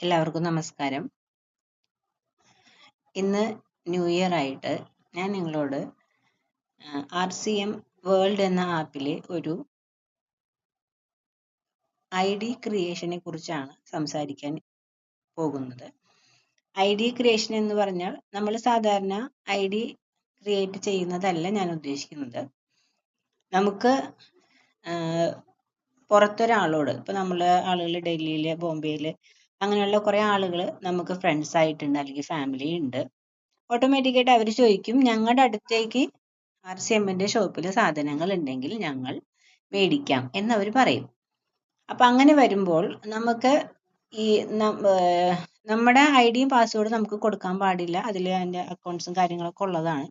എല്ലാവർക്കും നമസ്കാരം. ഇന്ന് ന്യൂ ഇയർ ആയിട്ട് ഞാൻ നിങ്ങളോട് ആർ സി എം വേൾഡ് എന്ന ആപ്പിലെ ഒരു ഐ ഡി ക്രിയേഷനെ കുറിച്ചാണ് സംസാരിക്കാൻ പോകുന്നത്. ഐ ഡി ക്രിയേഷൻ എന്ന് പറഞ്ഞാൽ നമ്മൾ സാധാരണ ഐ ഡി ക്രിയേറ്റ് ചെയ്യുന്നതല്ല ഞാൻ ഉദ്ദേശിക്കുന്നത്. നമുക്ക് പുറത്തൊരാളോട് ഇപ്പൊ നമ്മൾ ആളുകൾ ഡൽഹിയിൽ ബോംബെയിൽ അങ്ങനെയുള്ള കുറെ ആളുകൾ നമുക്ക് ഫ്രണ്ട്സ് ആയിട്ടുണ്ട് അല്ലെങ്കിൽ ഫാമിലി ഉണ്ട്. ഓട്ടോമാറ്റിക്കായിട്ട് അവർ ചോദിക്കും ഞങ്ങളുടെ അടുത്തേക്ക് ആർ സി എമ്മിന്റെ ഷോപ്പിൽ സാധനങ്ങൾ ഉണ്ടെങ്കിൽ ഞങ്ങൾ മേടിക്കാം എന്നവർ പറയും. അപ്പൊ അങ്ങനെ വരുമ്പോൾ നമുക്ക് ഈ നമ്മുടെ ഐ ഡിയും പാസ്വേഡും നമുക്ക് കൊടുക്കാൻ പാടില്ല. അതിൽ അതിന്റെ അക്കൗണ്ട്സും കാര്യങ്ങളൊക്കെ ഉള്ളതാണ്.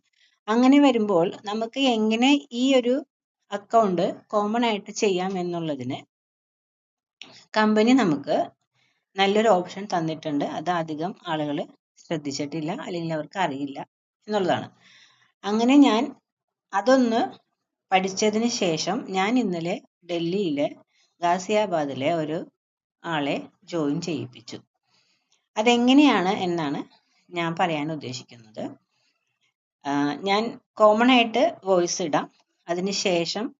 അങ്ങനെ വരുമ്പോൾ നമുക്ക് എങ്ങനെ ഈ ഒരു അക്കൗണ്ട് കോമൺ ആയിട്ട് ചെയ്യാം എന്നുള്ളതിന് കമ്പനി നമുക്ക് നല്ലൊരു ഓപ്ഷൻ തന്നിട്ടുണ്ട്. അത് അധികം ആളുകൾ ശ്രദ്ധിച്ചിട്ടില്ല അല്ലെങ്കിൽ അവർക്ക് അറിയില്ല എന്നുള്ളതാണ്. അങ്ങനെ ഞാൻ അതൊന്ന് പഠിച്ചതിന് ശേഷം ഞാൻ ഇന്നലെ ഡൽഹിയിലെ ഗാസിയാബാദിലെ ഒരു ആളെ ജോയിൻ ചെയ്യിപ്പിച്ചു. അതെങ്ങനെയാണ് എന്നാണ് ഞാൻ പറയാൻ ഉദ്ദേശിക്കുന്നത്. ഞാൻ കോമൺ ആയിട്ട് വോയിസ് ഇടാം. അതിനുശേഷം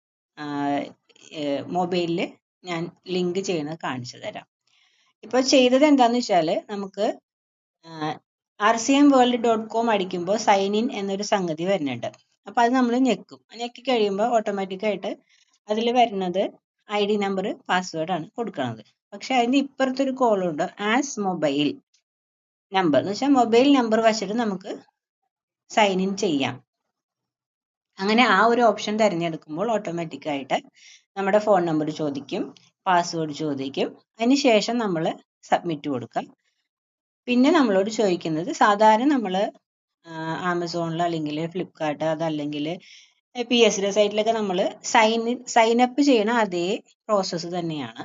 മൊബൈലിൽ ഞാൻ ലിങ്ക് ചെയ്യുന്നത് കാണിച്ചു തരാം. ഇപ്പോൾ ചെയ്തത് എന്താന്ന് വെച്ചാൽ നമുക്ക് R C M world dot com അടിക്കുമ്പോൾ സൈൻ ഇൻ എന്നൊരു സംഗതി വരുന്നുണ്ട്. അപ്പൊ അത് നമ്മൾ ഞെക്കും. ഞെക്കി കഴിയുമ്പോൾ ഓട്ടോമാറ്റിക് ആയിട്ട് അതിൽ വരുന്നത് ഐ ഡി നമ്പർ ആണ് കൊടുക്കുന്നത് പക്ഷെ അതിന് ഇപ്പുറത്തൊരു കോളുണ്ട് ആസ് മൊബൈൽ നമ്പർ എന്ന് വെച്ചാൽ മൊബൈൽ നമ്പർ വെച്ചിട്ട് നമുക്ക് സൈൻ ഇൻ ചെയ്യാം. അങ്ങനെ ആ ഒരു ഓപ്ഷൻ തിരഞ്ഞെടുക്കുമ്പോൾ ഓട്ടോമാറ്റിക് ആയിട്ട് നമ്മുടെ ഫോൺ നമ്പർ ചോദിക്കും. പാസ്വേഡ് ചോദിക്കും. അതിനുശേഷം നമ്മൾ സബ്മിറ്റ് കൊടുക്കാം പിന്നെ നമ്മളോട് ചോദിക്കുന്നത് സാധാരണ നമ്മൾ ആമസോണിൽ അല്ലെങ്കിൽ ഫ്ലിപ്കാർട്ട് അതല്ലെങ്കിൽ പി എസ് ഡി സൈറ്റിലൊക്കെ നമ്മൾ സൈൻ സൈൻ അപ്പ് ചെയ്യണ അതേ പ്രോസസ്സ് തന്നെയാണ്.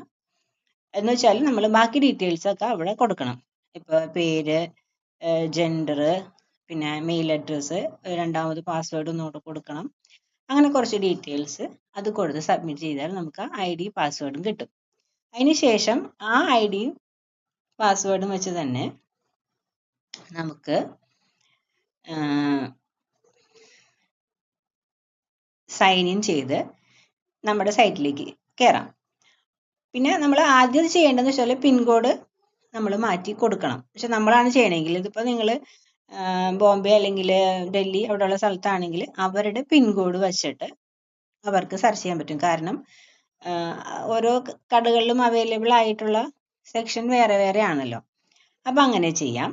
എന്ന് വെച്ചാൽ നമ്മൾ ബാക്കി ഡീറ്റെയിൽസ് ഒക്കെ അവിടെ കൊടുക്കണം. ഇപ്പൊ പേര് ജെൻഡർ പിന്നെ മെയിൽ അഡ്രസ്സ് രണ്ടാമത് പാസ്വേഡ് ഒന്നുകൂടെ കൊടുക്കണം. അങ്ങനെ കുറച്ച് ഡീറ്റെയിൽസ് അത് കൊടുത്ത് സബ്മിറ്റ് ചെയ്താൽ നമുക്ക് ഐ ഡി പാസ്വേഡും കിട്ടും. അതിനുശേഷം ആ ഐ ഡിയും പാസ്വേഡും വെച്ച് തന്നെ നമുക്ക് സൈൻ ഇൻ ചെയ്ത് നമ്മുടെ സൈറ്റിലേക്ക് കയറാം പിന്നെ നമ്മൾ ആദ്യം ചെയ്യേണ്ടതെന്ന് വെച്ചാൽ പിൻകോഡ് നമ്മൾ മാറ്റി കൊടുക്കണം. പക്ഷെ നമ്മളാണ് ചെയ്യണമെങ്കിൽ ഇതിപ്പോൾ നിങ്ങൾ ബോംബെ അല്ലെങ്കിൽ ഡൽഹി അവിടെയുള്ള സ്ഥലത്താണെങ്കിൽ അവരുടെ പിൻകോഡ് വെച്ചിട്ട് അവർക്ക് സെർച്ച് ചെയ്യാൻ പറ്റും. കാരണം ഓരോ കടകളിലും അവൈലബിൾ ആയിട്ടുള്ള സെക്ഷൻ വേറെ വേറെ ആണല്ലോ. അപ്പം അങ്ങനെ ചെയ്യാം.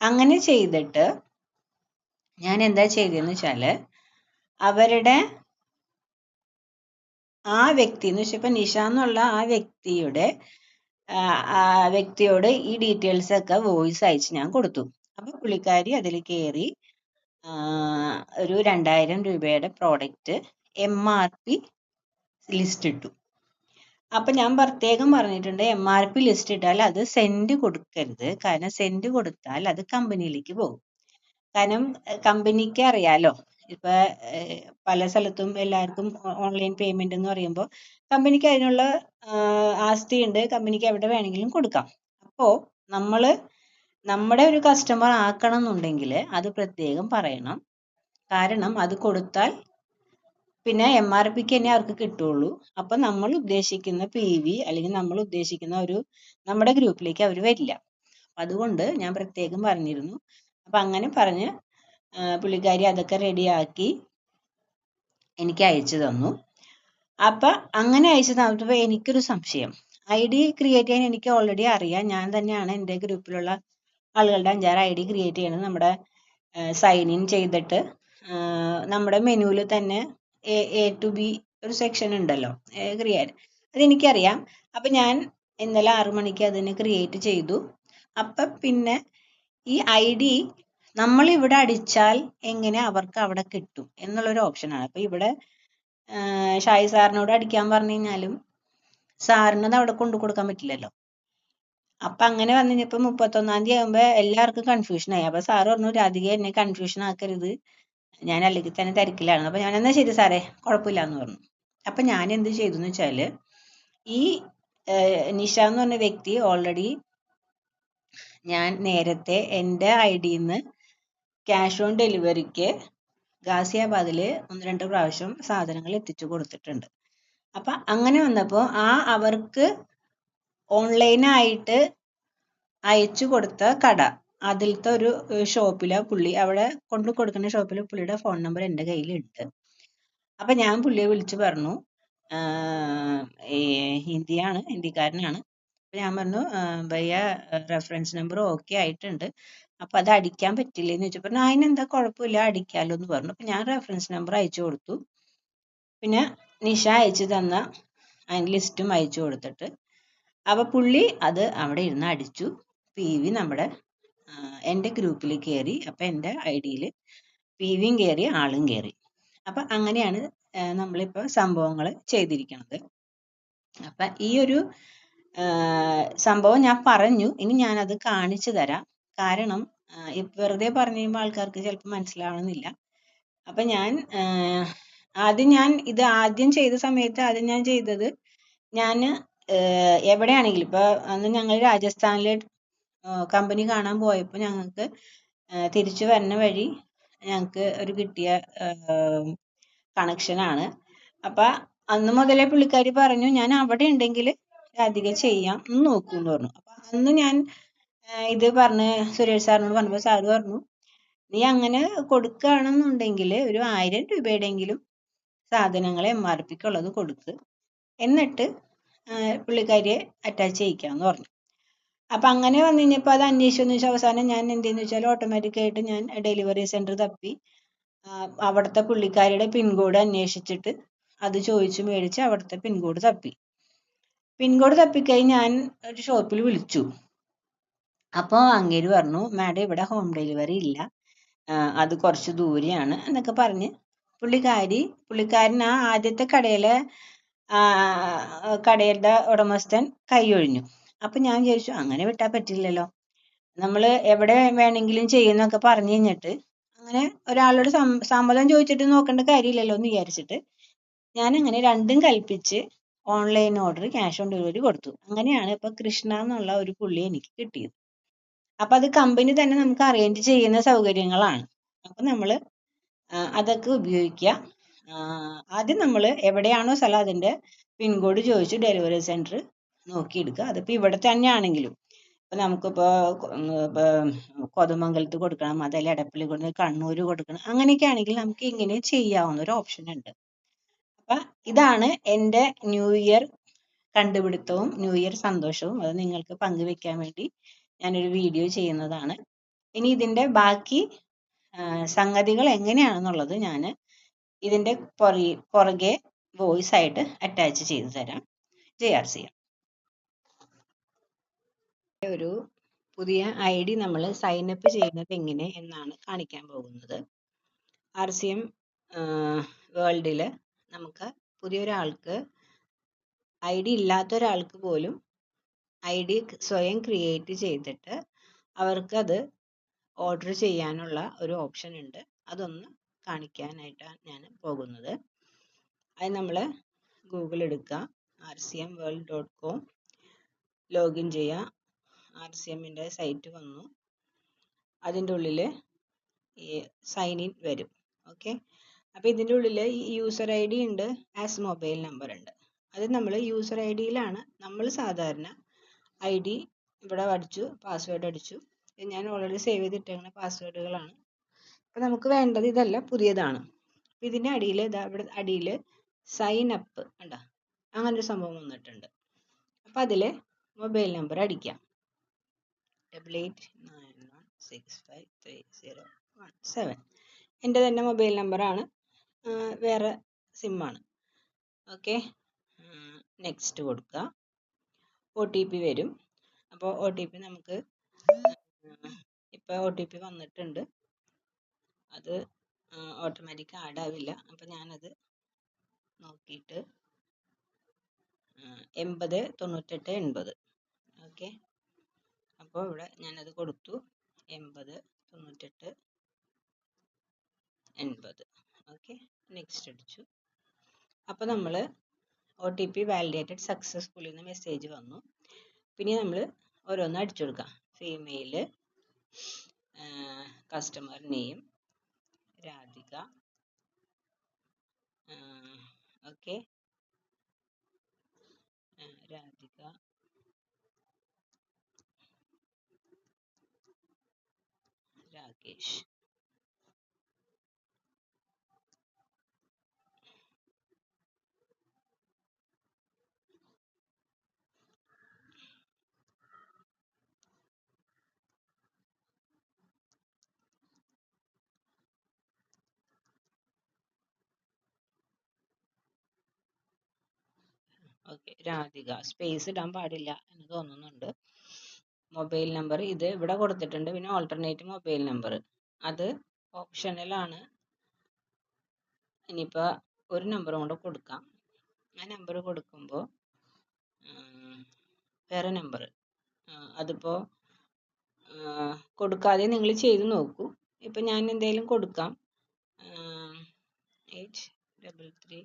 അങ്ങനെ ചെയ്തിട്ട് ഞാൻ എന്താ ചെയ്തതെന്ന് വെച്ചാൽ അവരുടെ ആ വ്യക്തി എന്ന് വെച്ചാൽ ഇപ്പൊ നിഷ എന്നുള്ള ആ വ്യക്തിയുടെ വ്യക്തിയോട് ഈ ഡീറ്റെയിൽസ് ഒക്കെ വോയിസ് അയച്ച് ഞാൻ കൊടുത്തു. അപ്പൊ പുള്ളിക്കാരി അതിൽ കയറി ഒരു രണ്ടായിരം രൂപയുടെ product M R P list ഇട്ടു. അപ്പൊ ഞാൻ പ്രത്യേകം പറഞ്ഞിട്ടുണ്ട് എം ആർ പി ലിസ്റ്റ് ഇട്ടാൽ അത് സെൻഡ് കൊടുക്കരുത്. കാരണം സെൻഡ് കൊടുത്താൽ അത് കമ്പനിയിലേക്ക് പോകും. കാരണം കമ്പനിക്ക് അറിയാലോ ഇപ്പൊ പല സ്ഥലത്തും എല്ലാവർക്കും ഓൺലൈൻ പേയ്മെന്റ് എന്ന് പറയുമ്പോൾ കമ്പനിക്ക് അതിനുള്ള ആസ്തി ഉണ്ട്. കമ്പനിക്ക് എവിടെ വേണമെങ്കിലും കൊടുക്കാം. അപ്പോ നമ്മൾ നമ്മുടെ ഒരു കസ്റ്റമർ ആക്കണം എന്നുണ്ടെങ്കിൽ അത് പ്രത്യേകം പറയണം. കാരണം അത് കൊടുത്താൽ പിന്നെ എം ആർ പിക്ക് തന്നെ അവർക്ക് കിട്ടുള്ളൂ. അപ്പൊ നമ്മൾ ഉദ്ദേശിക്കുന്ന പി വി അല്ലെങ്കിൽ നമ്മൾ ഉദ്ദേശിക്കുന്ന ഒരു നമ്മുടെ ഗ്രൂപ്പിലേക്ക് അവർ വരില്ല. അതുകൊണ്ട് ഞാൻ പ്രത്യേകം പറഞ്ഞിരുന്നു. അപ്പൊ അങ്ങനെ പറഞ്ഞ് പുള്ളിക്കാരി അതൊക്കെ റെഡിയാക്കി എനിക്ക് അയച്ചു തന്നു. അപ്പൊ അങ്ങനെ അയച്ചു തന്നപ്പോ എനിക്കൊരു സംശയം. ഐ ഡി ക്രിയേറ്റ് ചെയ്യാൻ എനിക്ക് ഓൾറെഡി അറിയാം. ഞാൻ തന്നെയാണ് എന്റെ ഗ്രൂപ്പിലുള്ള ആളുകളുടെ അഞ്ചാറ് ഐ ഡി ക്രിയേറ്റ് ചെയ്യണം നമ്മുടെ സൈൻ ഇൻ ചെയ്തിട്ട്. നമ്മുടെ മെനുവിൽ തന്നെ എ എ ടു ബി ഒരു സെക്ഷൻ ഉണ്ടല്ലോ ക്രിയേറ്റ് അതെനിക്കറിയാം. അപ്പം ഞാൻ ഇന്നലെ ആറു മണിക്ക് അതിന് ക്രിയേറ്റ് ചെയ്തു. അപ്പം പിന്നെ ഈ ഐ ഡി നമ്മൾ ഇവിടെ അടിച്ചാൽ എങ്ങനെ അവർക്ക് അവിടെ കിട്ടും എന്നുള്ളൊരു ഓപ്ഷനാണ്. അപ്പം ഇവിടെ ഷായി സാറിനോട് അടിക്കാൻ പറഞ്ഞു കഴിഞ്ഞാലും സാറിന് അത് അവിടെ കൊണ്ടു കൊടുക്കാൻ പറ്റില്ലല്ലോ. അപ്പൊ അങ്ങനെ വന്നു കഴിഞ്ഞപ്പോ മുപ്പത്തൊന്നാം തീയതി ആകുമ്പോ എല്ലാവർക്കും കൺഫ്യൂഷൻ ആയി. അപ്പൊ സാറ് പറഞ്ഞു രാധിക എന്നെ കൺഫ്യൂഷൻ ആക്കരുത്. ഞാൻ അല്ലെങ്കിൽ തന്നെ തിരക്കിലാണ്. അപ്പൊ ഞാൻ എന്നാ ശരി സാറേ കുഴപ്പമില്ല എന്ന് പറഞ്ഞു. അപ്പൊ ഞാൻ എന്ത് ചെയ്തു എന്ന് വെച്ചാൽ ഈ ഏർ നിഷ എന്ന് പറഞ്ഞ വ്യക്തി ഓൾറെഡി ഞാൻ നേരത്തെ എന്റെ ഐ ഡിയിൽ നിന്ന് ക്യാഷ് ഓൺ ഡെലിവറിക്ക് ഗാസിയാബാദിൽ ഒന്ന് രണ്ട് പ്രാവശ്യം സാധനങ്ങൾ എത്തിച്ചു കൊടുത്തിട്ടുണ്ട്. അപ്പൊ അങ്ങനെ വന്നപ്പോ ആ അവർക്ക് ഓൺലൈനായിട്ട് അയച്ചു കൊടുത്ത കട. അതിലത്തെ ഒരു ഷോപ്പിലെ പുള്ളി അവിടെ കൊണ്ടു കൊടുക്കുന്ന ഷോപ്പിൽ പുള്ളിയുടെ ഫോൺ നമ്പർ എന്റെ കയ്യിലുണ്ട്. അപ്പം ഞാൻ പുള്ളിയെ വിളിച്ചു പറഞ്ഞു ഹിന്ദിയാണ് ഹിന്ദിക്കാരനാണ്. അപ്പം ഞാൻ പറഞ്ഞു ഭയ്യ റെഫറൻസ് നമ്പർ ഓക്കെ ആയിട്ടുണ്ട്. അപ്പം അത് അടിക്കാൻ പറ്റില്ലേ എന്ന് ചോദിച്ചു പറഞ്ഞു അതിനെന്താ കുഴപ്പമില്ല അടിക്കാലോ എന്ന് പറഞ്ഞു. അപ്പം ഞാൻ റെഫറൻസ് നമ്പർ അയച്ചു കൊടുത്തു. പിന്നെ നിഷ അയച്ചു തന്ന അതിന്റെ ലിസ്റ്റും അയച്ചു കൊടുത്തിട്ട് അപ്പോൾ പുള്ളി അത് അവിടെ ഇരുന്ന് അടിച്ചു. പി വി നമ്മുടെ എന്റെ ഗ്രൂപ്പിൽ കയറി അപ്പം എന്റെ ഐ ഡിയിൽ പി വിയും കയറി ആളും കയറി അപ്പം അങ്ങനെയാണ് നമ്മളിപ്പോ സംഭവങ്ങൾ ചെയ്തിരിക്കുന്നത് അപ്പം ഈ ഒരു സംഭവം ഞാൻ പറഞ്ഞു. ഇനി ഞാനത് കാണിച്ചു തരാം. കാരണം വെറുതെ പറഞ്ഞു കഴിയുമ്പോൾ ആൾക്കാർക്ക് ചിലപ്പോൾ മനസ്സിലാവണമെന്നില്ല. അപ്പം ഞാൻ ആദ്യം ഞാൻ ഇത് ആദ്യം ചെയ്ത സമയത്ത് ആദ്യം ഞാൻ ചെയ്തത് ഞാൻ എവിടെയാണെങ്കിലും ഇപ്പോൾ അന്ന് ഞങ്ങൾ രാജസ്ഥാനിൽ കമ്പനി കാണാൻ പോയപ്പോൾ ഞങ്ങൾക്ക് തിരിച്ചു വരുന്ന വഴി ഞങ്ങൾക്ക് ഒരു കിട്ടിയ കണക്ഷനാണ് അപ്പം അന്ന് മുതലേ പുള്ളിക്കാരി പറഞ്ഞു ഞാൻ അവിടെ ഉണ്ടെങ്കിൽ രാധിക ചെയ്യാം ഒന്ന് നോക്കൂന്ന് പറഞ്ഞു. അപ്പം അന്ന് ഞാൻ ഇത് പറഞ്ഞ് സുരേഷ് സാറിനോട് പറഞ്ഞപ്പോൾ സാറ് പറഞ്ഞു നീ അങ്ങനെ കൊടുക്കുകയാണെന്നുണ്ടെങ്കിൽ ഒരു ആയിരം രൂപയുടെയെങ്കിലും സാധനങ്ങൾ എം ആർ പിക്കുള്ളത് കൊടുക്ക്. എന്നിട്ട് പുള്ളിക്കാരിയെ അറ്റാച്ച് ചെയ്യിക്കാമെന്ന് പറഞ്ഞു. അപ്പം അങ്ങനെ വന്നു കഴിഞ്ഞപ്പോൾ അത് അന്വേഷിച്ചു വെച്ചാൽ അവസാനം ഞാൻ എന്തെന്ന് വെച്ചാൽ ഓട്ടോമാറ്റിക്കായിട്ട് ഞാൻ ഡെലിവറി സെന്റർ തപ്പി. അവിടുത്തെ പുള്ളിക്കാരിയുടെ പിൻകോഡ് അന്വേഷിച്ചിട്ട് അത് ചോദിച്ചു മേടിച്ച് അവിടുത്തെ പിൻകോഡ് തപ്പി. പിൻകോഡ് തപ്പിക്കഴിഞ്ഞ് ഞാൻ ഒരു ഷോപ്പിൽ വിളിച്ചു. അപ്പോൾ അങ്ങേര് പറഞ്ഞു മാഡം ഇവിടെ ഹോം ഡെലിവറി ഇല്ല. അത് കുറച്ച് ദൂരെയാണ് എന്നൊക്കെ പറഞ്ഞ്. പുള്ളിക്കാരി പുള്ളിക്കാരൻ ആ ആദ്യത്തെ കടയിലെ കടയുടെ ഉടമസ്ഥൻ കൈയൊഴിഞ്ഞു അപ്പം ഞാൻ വിചാരിച്ചു അങ്ങനെ വിട്ടാൽ പറ്റില്ലല്ലോ. നമ്മൾ എവിടെ വേണമെങ്കിലും ചെയ്യുന്നൊക്കെ പറഞ്ഞു കഴിഞ്ഞിട്ട് അങ്ങനെ ഒരാളോട് സമ്മതം ചോദിച്ചിട്ട് നോക്കേണ്ട കാര്യമില്ലല്ലോ എന്ന് വിചാരിച്ചിട്ട് ഞാൻ അങ്ങനെ രണ്ടും കൽപ്പിച്ച് online order cash on delivery കൊടുത്തു. അങ്ങനെയാണ് ഇപ്പൊ കൃഷ്ണ എന്നുള്ള ഒരു പുള്ളി എനിക്ക് കിട്ടിയത്. അപ്പൊ അത് കമ്പനി തന്നെ നമുക്ക് അറേഞ്ച് ചെയ്യുന്ന സൗകര്യങ്ങളാണ്. അപ്പൊ നമ്മൾ അതൊക്കെ ഉപയോഗിക്കുക. ആദ്യം നമ്മൾ എവിടെയാണോ സ്ഥലം പിൻകോഡ് ചോദിച്ച് ഡെലിവറി സെന്റർ നോക്കിയെടുക്കുക. അതിപ്പോ ഇവിടെ കൊ- ഉം, ഇപ്പൊ കോതമംഗലത്ത് കൊടുക്കണം അതല്ല എടപ്പള്ളി കൊടുക്കണം കണ്ണൂർ കൊടുക്കണം അങ്ങനെയൊക്കെ ആണെങ്കിൽ നമുക്ക് ഇങ്ങനെ ചെയ്യാവുന്ന ഒരു ഓപ്ഷൻ ഉണ്ട്. അപ്പൊ ഇതാണ് എന്റെ ന്യൂ ഇയർ കണ്ടുപിടുത്തവും ന്യൂ ഇയർ സന്തോഷവും. അത് നിങ്ങൾക്ക് പങ്കുവെക്കാൻ വേണ്ടി ഞാനൊരു വീഡിയോ ചെയ്യുന്നതാണ്. ഇനി ഇതിന്റെ ബാക്കി സംഗതികൾ എങ്ങനെയാണെന്നുള്ളത് ഞാൻ ഇതിന്റെ പുറകെ പുറകെ വോയിസ് ആയിട്ട് അറ്റാച്ച് ചെയ്ത് തരാം. ജെ ആർ സി ഒരു പുതിയ ഐ ഡി നമ്മൾ സൈൻ അപ്പ് ചെയ്യുന്നത് എങ്ങനെ എന്നാണ് കാണിക്കാൻ പോകുന്നത്. ആർ സി എം വേൾഡിൽ നമുക്ക് പുതിയൊരാൾക്ക് ഐ ഡി ഇല്ലാത്ത ഒരാൾക്ക് പോലും ഐ ഡി സ്വയം ക്രിയേറ്റ് ചെയ്തിട്ട് അവർക്കത് ഓർഡർ ചെയ്യാനുള്ള ഒരു ഓപ്ഷൻ ഉണ്ട്. അതൊന്ന് കാണിക്കാനായിട്ടാണ് ഞാൻ പോകുന്നത്. അത് നമ്മൾ ഗൂഗിൾ എടുക്കുക R C M world dot com login ചെയ്യുക ആർ സി എമ്മിന്റെ സൈറ്റ് വന്നു. അതിന്റെ ഉള്ളിൽ ഈ സൈൻ ഇൻ വരും. ഓക്കെ അപ്പോൾ ഇതിന്റെ ഉള്ളിൽ ഈ യൂസർ ഐ ഡി ഉണ്ട് ആസ് മൊബൈൽ നമ്പർ ഉണ്ട്. അത് നമ്മൾ യൂസർ ഐ ഡിയിലാണ് നമ്മൾ സാധാരണ ഐ ഡി ഇവിടെ അടിച്ചു പാസ്വേഡ് അടിച്ചു. ഞാൻ ഓൾറെഡി സേവ് ചെയ്തിട്ടേക്കുന്ന പാസ്വേഡുകളാണ് അപ്പോൾ നമുക്ക് വേണ്ടത് ഇതല്ല പുതിയതാണ്. ഇതിന്റെ അടിയിൽ ഇതാ ഇവിടെ അടിയിൽ സൈൻ അപ്പ് കണ്ടോ? അങ്ങനെ ഒരു സംഭവം വന്നിട്ടുണ്ട്. അപ്പോൾ അതിൽ മൊബൈൽ നമ്പർ അടിക്കാം. Double eight nine one six five three zero one seven എന്റെ തന്നെ മൊബൈൽ നമ്പറാണ് വേറെ സിമ്മാണ് ഓക്കെ. നെക്സ്റ്റ് കൊടുക്കുക ഒ ടി പി വരും. അപ്പോൾ ഒ ടി പി നമുക്ക് ഇപ്പോൾ ഒ ടി പി വന്നിട്ടുണ്ട്. അത് ഓട്ടോമാറ്റിക് ആഡ് ആവില്ല അപ്പോൾ ഞാനത് നോക്കിയിട്ട് എൺപത് തൊണ്ണൂറ്റെട്ട് എൺപത്. ഓക്കെ? അപ്പോൾ ഇവിടെ ഞാനത് കൊടുത്തു. എൺപത് തൊണ്ണൂറ്റെട്ട് എൺപത്. ഓക്കെ? നെക്സ്റ്റ് അടിച്ചു. അപ്പോൾ നമ്മൾ O T P validated successfully എന്ന മെസ്സേജ് വന്നു. പിന്നെ നമ്മൾ ഓരോന്ന് അടിച്ചു കൊടുക്കാം. Female customer name Radhika okay Radhika Rakesh okay Radhika. Space ഇടാൻ പാടില്ല എന്ന് തോന്നുന്നുണ്ട്. മൊബൈൽ നമ്പർ ഇത് ഇവിടെ കൊടുത്തിട്ടുണ്ട്. പിന്നെ ഓൾട്ടർനേറ്റ് മൊബൈൽ നമ്പർ അത് ഓപ്ഷണലാണ് ഇനിയിപ്പോൾ ഒരു നമ്പർ കൂടെ കൊടുക്കാം. ആ നമ്പർ കൊടുക്കുമ്പോൾ വേറെ നമ്പർ അതിപ്പോൾ കൊടുക്കാതെ നിങ്ങൾ ചെയ്ത് നോക്കൂ. ഇപ്പം ഞാൻ എന്തെങ്കിലും കൊടുക്കാം. Eight double three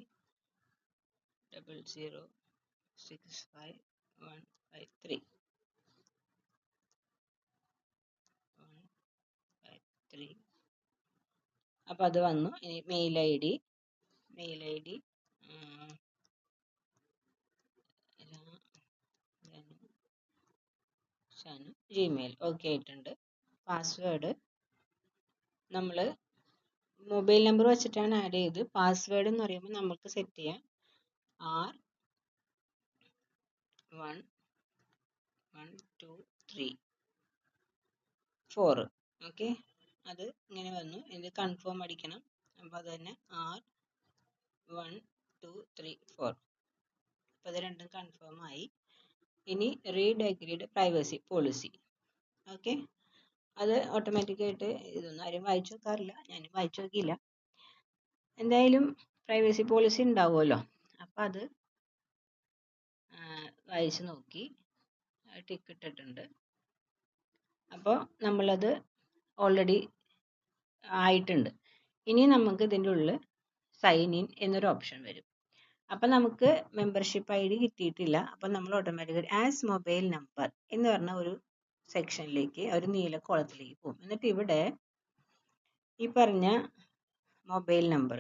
double zero six five one five three. അപ്പൊ അത് വന്നു. ഇനി mail I D mail I D Gmail okay ആയിട്ടുണ്ട്. പാസ്വേഡ് നമ്മൾ മൊബൈൽ നമ്പർ വെച്ചിട്ടാണ് ആഡ് ചെയ്ത്. പാസ്വേഡ് എന്ന് പറയുമ്പോൾ നമുക്ക് സെറ്റ് ചെയ്യാം. R one one two three four okay അത് ഇങ്ങനെ വന്നു. ഇത് കൺഫേം അടിക്കണം. അപ്പോൾ അത് തന്നെ R one two three four അപ്പോൾ അത് രണ്ടും കൺഫേം ആയി. ഇനി റീഡ് പ്രൈവസി പോളിസി ഓക്കെ അത് ഓട്ടോമാറ്റിക്കായിട്ട് ഇതൊന്നും ആരും വായിച്ചു നോക്കാറില്ല. ഞാനും വായിച്ചു നോക്കിയില്ല. എന്തായാലും പ്രൈവസി പോളിസി ഉണ്ടാവുമല്ലോ. അപ്പം അത് വായിച്ച് നോക്കി. ടിക്ക് ഇട്ടിട്ടുണ്ട്. അപ്പോൾ നമ്മളത് ഓൾറെഡി ആയിട്ടുണ്ട്. ഇനി നമുക്ക് ഇതിന്റെ ഉള്ളിൽ സൈൻ ഇൻ എന്നൊരു ഓപ്ഷൻ വരും. അപ്പം നമുക്ക് മെമ്പർഷിപ്പ് ഐ ഡി കിട്ടിയിട്ടില്ല. അപ്പം നമ്മൾ ഓട്ടോമാറ്റിക്കലി ആസ് മൊബൈൽ നമ്പർ എന്ന് പറഞ്ഞ ഒരു സെക്ഷനിലേക്ക് ഒരു നീല കോളത്തിലേക്ക് പോകും. എന്നിട്ട് ഇവിടെ ഈ പറഞ്ഞ മൊബൈൽ നമ്പർ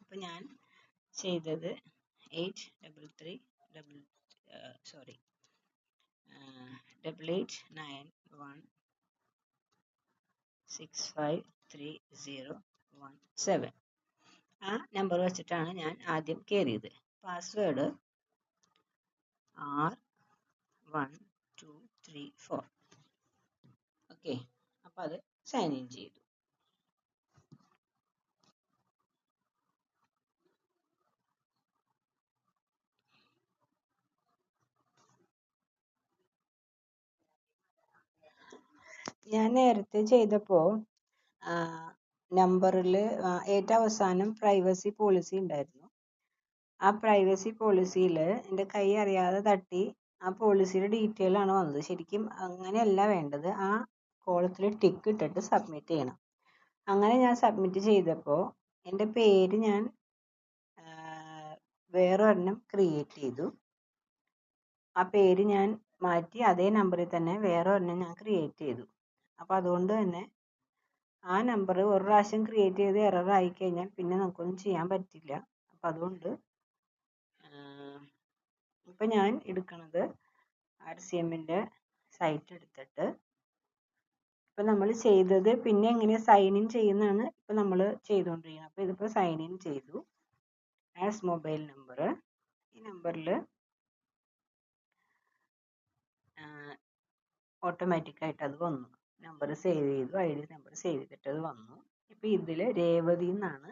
അപ്പം ഞാൻ ചെയ്തത് eight double three double sorry double eight nine one six five three zero one seven ആ നമ്പർ വെച്ചിട്ടാണ് ഞാൻ ആദ്യം കയറിയത് password R one two three four okay അപ്പോൾ അത് സൈൻ ഇൻ ചെയ്തു. ഞാൻ നേരത്തെ ചെയ്തപ്പോൾ നമ്പറിൽ ഏറ്റവും അവസാനം പ്രൈവസി പോളിസി ഉണ്ടായിരുന്നു ആ പ്രൈവസി പോളിസിയിൽ എന്റെ കൈ അറിയാതെ തട്ടി ആ പോളിസിയുടെ ഡീറ്റെയിൽ ആണ് വന്നത്. ശരിക്കും അങ്ങനെയല്ല വേണ്ടത്. ആ കോളത്തിൽ ടിക്ക് ഇട്ടിട്ട് സബ്മിറ്റ് ചെയ്യണം. അങ്ങനെ ഞാൻ സബ്മിറ്റ് ചെയ്തപ്പോൾ എന്റെ പേര് ഞാൻ വേറൊരെണ്ണം ക്രിയേറ്റ് ചെയ്തു. ആ പേര് ഞാൻ മാറ്റി അതേ നമ്പറിൽ തന്നെ വേറെ ഒരെണ്ണം ഞാൻ ക്രിയേറ്റ് ചെയ്തു. അപ്പോൾ അതുകൊണ്ട് തന്നെ ആ നമ്പർ ഒരു പ്രാവശ്യം ക്രിയേറ്റ് ചെയ്ത് എറർ ആയി കഴിഞ്ഞാൽ പിന്നെ നമുക്കൊന്നും ചെയ്യാൻ പറ്റില്ല. അപ്പം അതുകൊണ്ട് ഇപ്പം ഞാൻ എടുക്കുന്നത് ആർ സി എമ്മിന്റെ സൈറ്റ് എടുത്തിട്ട് ഇപ്പം നമ്മൾ ചെയ്തത് പിന്നെ എങ്ങനെ സൈൻ ഇൻ ചെയ്യുന്നതാണ് ഇപ്പം നമ്മൾ ചെയ്തുകൊണ്ടിരിക്കുന്നത് അപ്പോൾ ഇതിപ്പോൾ സൈൻ ഇൻ ചെയ്തു. ആസ് മൊബൈൽ നമ്പർ ഈ നമ്പറിൽ ഓട്ടോമാറ്റിക്കായിട്ട് അത് വന്നു. നമ്പർ സേവ് ചെയ്തു ഐ ഡി നമ്പർ സേവ് അത് വന്നു. ഇപ്പൊ ഇതിൽ രേവതി എന്നാണ്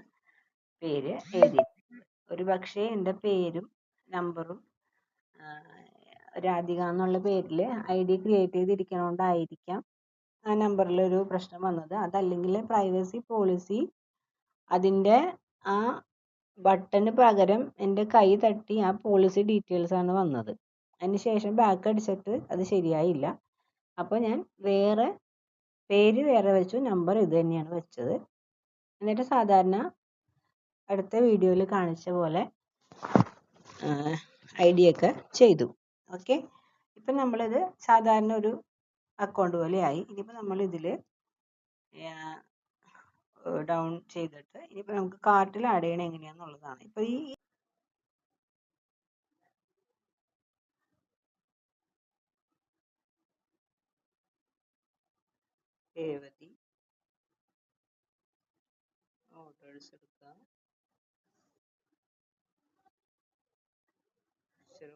പേര് എഴുതിയിട്ടുള്ളത് ഒരു പക്ഷേ എന്റെ പേരും നമ്പറും രാധിക എന്നുള്ള പേരിൽ ഐ ഡി ക്രിയേറ്റ് ചെയ്തിരിക്കണോണ്ടായിരിക്കാം ആ നമ്പറിൽ ഒരു പ്രശ്നം വന്നത്. അതല്ലെങ്കിൽ പ്രൈവസി പോളിസി അതിന്റെ ആ ബട്ടന് പകരം എന്റെ കൈ തട്ടി ആ പോളിസി ഡീറ്റെയിൽസ് ആണ് വന്നത്. അതിന് ശേഷം ബാക്ക് അടിച്ചിട്ട് അത് ശരിയായില്ല. അപ്പോൾ ഞാൻ വേറെ പേര് വേറെ വെച്ചു നമ്പർ ഇത് തന്നെയാണ് വെച്ചത്. എന്നിട്ട് സാധാരണ അടുത്ത വീഡിയോയിൽ കാണിച്ച പോലെ ഐ ഡി ഒക്കെ ചെയ്തു. ഓക്കെ? ഇപ്പം നമ്മളിത് സാധാരണ ഒരു അക്കൗണ്ട് പോലെ ആയി. ഇനിയിപ്പോൾ നമ്മൾ ഇതിൽ ഡൗൺ ചെയ്തിട്ട് ഇനിയിപ്പോൾ നമുക്ക് കാർട്ടിൽ ആഡ് ചെയ്യണം എങ്ങനെയാണെന്നുള്ളതാണ് ഇപ്പോൾ ഈ രേവതി ഓർഡേഴ്സ് എടുക്കാം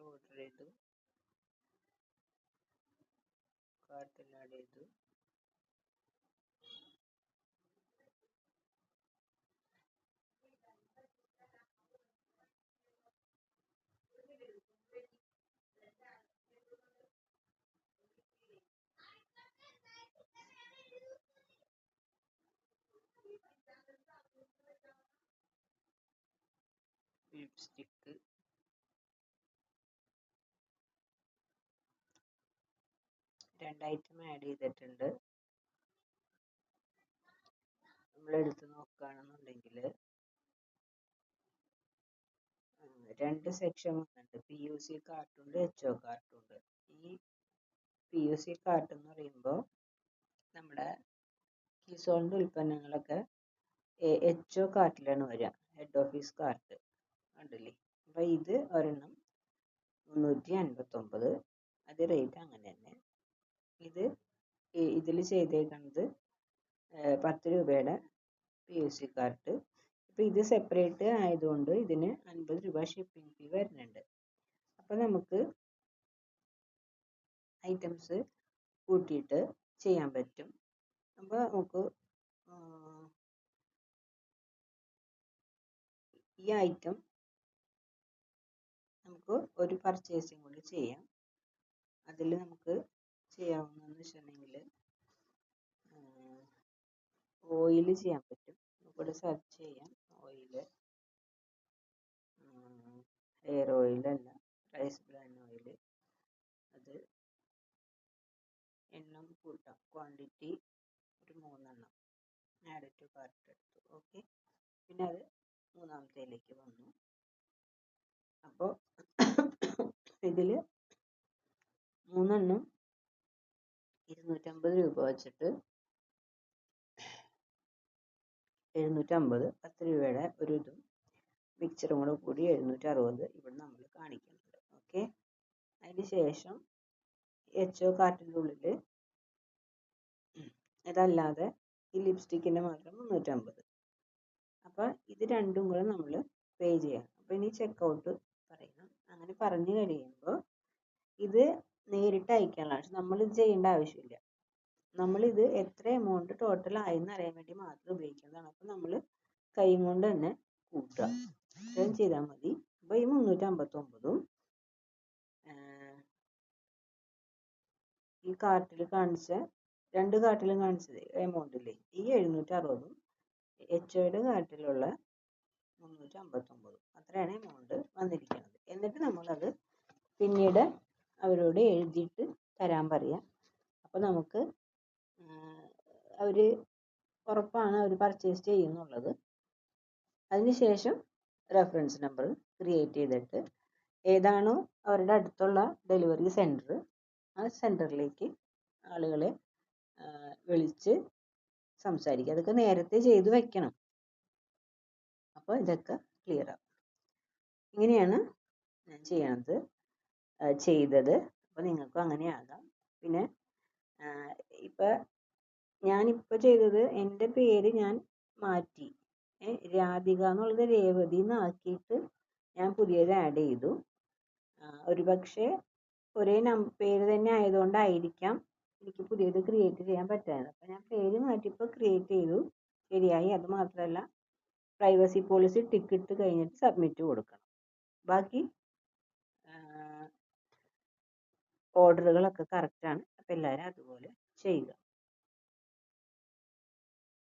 ഓർഡർ ചെയ്തു കാർട്ടിൽ ആഡ് ചെയ്തു ലിപ്സ്റ്റിക്ക് രണ്ട് ഐറ്റം ആഡ് ചെയ്തിട്ടുണ്ട്. നമ്മൾ എടുത്ത് നോക്കുകയാണെന്നുണ്ടെങ്കിൽ രണ്ട് സെക്ഷൻ വന്നിട്ടുണ്ട്. പി യു സി കാർട്ടുണ്ട് എച്ച് ഒ കാർട്ടുണ്ട് ഈ പി യു സി കാർട്ട് എന്ന് പറയുമ്പോൾ നമ്മുടെ കിസോളിന്റെ ഉൽപ്പന്നങ്ങളൊക്കെ എച്ച് ഒ കാർട്ടിലാണ് വരിക. ഹെഡ് ഓഫീസ് കാർട്ട് കണ്ടില്ലേ? അപ്പൊ ഇത് ഒരെണ്ണം മുന്നൂറ്റി അൻപത്തൊമ്പത് അത് റേറ്റ് അങ്ങനെ തന്നെ. ഇത് ഇതിൽ ചെയ്തേക്കുന്നത് പത്ത് രൂപയുടെ പി യു സി കാർഡ് അപ്പൊ ഇത് സെപ്പറേറ്റ് ആയതുകൊണ്ട് ഇതിന് അൻപത് രൂപ ഷിപ്പിംഗ് ഫീ വരുന്നുണ്ട്. അപ്പോൾ നമുക്ക് ഐറ്റംസ് കൂട്ടിയിട്ട് ചെയ്യാൻ പറ്റും. അപ്പോൾ നമുക്ക് ഈ ഐറ്റം ഒരു പർച്ചേസിങ് കൂടി ചെയ്യാം. അതിൽ നമുക്ക് ചെയ്യാവുന്നതെന്ന് വെച്ചിട്ടുണ്ടെങ്കിൽ ഓയിൽ ചെയ്യാൻ പറ്റും. നമുക്കിവിടെ സെർച്ച് ചെയ്യാം. ഓയിൽ ഹെയർ ഓയിലല്ല റൈസ് ബ്രാൻ ഓയിൽ അത് എണ്ണം കൂട്ടാം. ക്വാണ്ടിറ്റി ഒരു മൂന്നെണ്ണം. ആഡ് ടു കാർട്ട് എടുത്തു. ഓക്കെ പിന്നെ അത് മൂന്നാമത്തേലേക്ക് വന്നു. അപ്പോൾ ഇതിൽ മൂന്നെണ്ണം ഇരുന്നൂറ്റമ്പത് രൂപ വെച്ചിട്ട് എഴുന്നൂറ്റമ്പത് പത്ത് രൂപയുടെ ഒരു ഇതും മിക്സറും കൂടെ കൂടി എഴുന്നൂറ്റി അറുപത് ഇവിടെ നമ്മൾ കാണിക്കുന്നുണ്ട്. ഓക്കെ അതിന് ശേഷം എച്ച് ഒ കാർട്ടിന്റെ ഉള്ളിൽ ഇതല്ലാതെ ഈ ലിപ്സ്റ്റിക്കിന്റെ മാത്രം മുന്നൂറ്റമ്പത്. അപ്പോൾ ഇത് രണ്ടും കൂടെ നമ്മൾ പേ ചെയ്യണം. അപ്പോൾ ഇനി ചെക്കൗട്ട് അങ്ങനെ പറഞ്ഞു കഴിയുമ്പോൾ ഇത് നേരിട്ട് അയക്കാനുള്ള നമ്മൾ നമ്മളിത് ചെയ്യേണ്ട ആവശ്യമില്ല. നമ്മളിത് എത്ര എമൗണ്ട് ടോട്ടൽ ആയെന്ന് അറിയാൻ വേണ്ടി മാത്രം ഉപയോഗിക്കുന്നതാണ്. അപ്പോൾ നമ്മൾ കൈ കൊണ്ട് തന്നെ കൂട്ടുക. ഇത്രയും ചെയ്താൽ മതി. അപ്പോൾ ഈ മുന്നൂറ്റി അമ്പത്തൊമ്പതും ഈ കാർട്ടിൽ കാണിച്ച രണ്ട് കാർട്ടിലും കാണിച്ചത് എമൗണ്ടില്ലേ ഈ എഴുന്നൂറ്റി അറുപതും എച്ച് ഒയുടെ കാർട്ടിലുള്ള മുന്നൂറ്റി അമ്പത്തൊമ്പത് അത്രയാണ് എമൗണ്ട് വന്നിരിക്കുന്നത്. എന്നിട്ട് നമ്മളത് പിന്നീട് അവരോട് എഴുതിയിട്ട് തരാൻ പറയാം. അപ്പോൾ നമുക്ക് അവർ ഉറപ്പാണ് അവർ പർച്ചേസ് ചെയ്യുന്നുള്ളത്. അതിനുശേഷം റെഫറൻസ് നമ്പർ ക്രിയേറ്റ് ചെയ്തിട്ട് ഏതാണോ അവരുടെ അടുത്തുള്ള ഡെലിവറി സെന്റർ ആ സെന്ററിലേക്ക് ആളുകളെ വിളിച്ച് സംസാരിക്കുക. അതൊക്കെ നേരത്തെ ചെയ്തു വെക്കണം. അപ്പോൾ ഇതൊക്കെ ക്ലിയർ ആവും. ഇങ്ങനെയാണ് ഞാൻ ചെയ്യണത്. ചെയ്തത്. അപ്പോൾ നിങ്ങൾക്കും അങ്ങനെ ആകാം. പിന്നെ ഇപ്പം ഞാനിപ്പോൾ ചെയ്തത് എന്റെ പേര് ഞാൻ മാറ്റി. രാധിക എന്നുള്ളത് രേവതി എന്നാക്കിയിട്ട് ഞാൻ പുതിയത് ആഡ് ചെയ്തു. ഒരു പക്ഷേ ഒരേ നം പേര് തന്നെ ആയതുകൊണ്ടായിരിക്കാം എനിക്ക് പുതിയത് ക്രിയേറ്റ് ചെയ്യാൻ പറ്റാതെ അപ്പോൾ ഞാൻ പേര് മാറ്റിയപ്പോൾ ക്രിയേറ്റ് ചെയ്തു. ശരിയായി. അത് മാത്രമല്ല പ്രൈവസി പോളിസി ടിക്ക് ഇട്ട് കഴിഞ്ഞിട്ട് സബ്മിറ്റ് കൊടുക്കണം. ബാക്കി ഓർഡറുകളൊക്കെ കറക്റ്റാണ് അപ്പോൾ എല്ലാവരും അതുപോലെ ചെയ്യുക.